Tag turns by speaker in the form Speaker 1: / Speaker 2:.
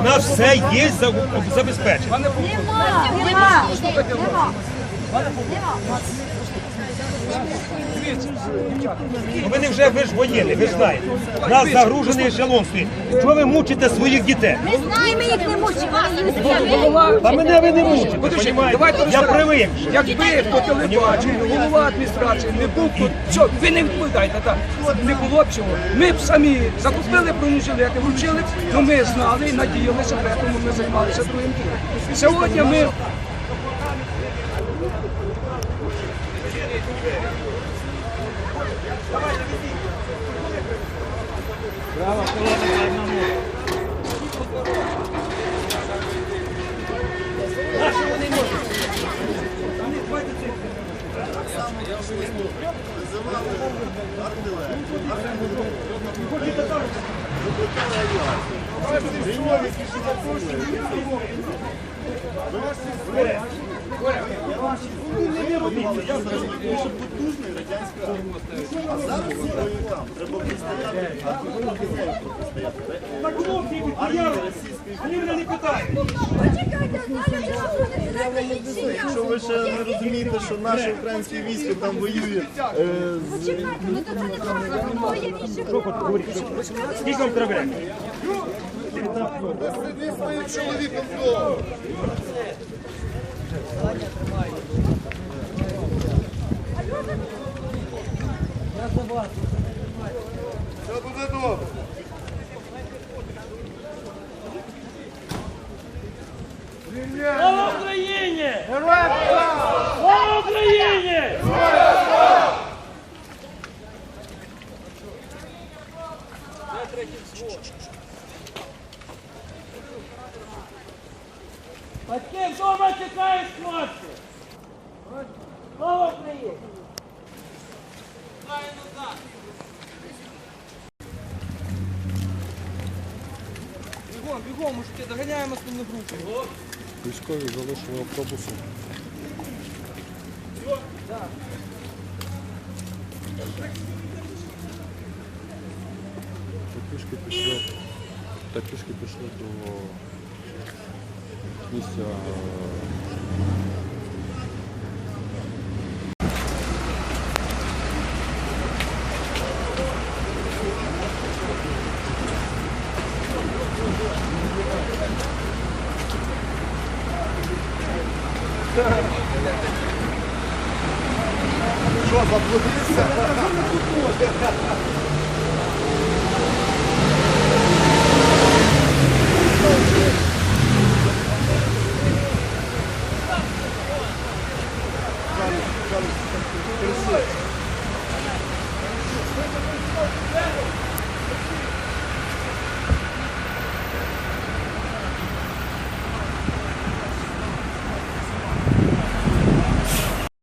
Speaker 1: У нас все є забезпечення. забезпечено.
Speaker 2: Нема, нема, нема.
Speaker 1: Ну, Ви не вже ви ж воєнні, ви ж знаєте. У нас загружений ешелон стоїть. Чого ви мучите своїх дітей?
Speaker 2: Ми знаємо, їх не мучимо, а
Speaker 1: Та мене ви не мучите,
Speaker 3: Подожди,
Speaker 1: понімаєте?
Speaker 3: давайте
Speaker 1: Я привик. вже.
Speaker 3: Якби по телебаченню голова адміністрації не був тут, що ви не відповідаєте, так не було б чого. Ми б самі закупили бронежилети, вручили, ну ми знали і надіялися, тому ми займалися другим ділом. Сьогодні ми
Speaker 1: Так хлопці підпаяли. Вони мене не питають.
Speaker 2: Почекайте, далі телефони,
Speaker 4: Якщо ви ще не розумієте, що наше українське військо там воює е, з
Speaker 2: Почекайте, ми тут не можемо, бо є віще.
Speaker 1: Скільки вам треба?
Speaker 4: Все буде добре.
Speaker 5: Слава Україні! Слава Україні! Батьки вдома чекають хлопці! Слава Україні!
Speaker 3: бігом, бігом, мужики, доганяємо основну групу.
Speaker 4: Військові залишили автобуси. Та пішки пішли, та пішки пішли до місця. Що, заблудився?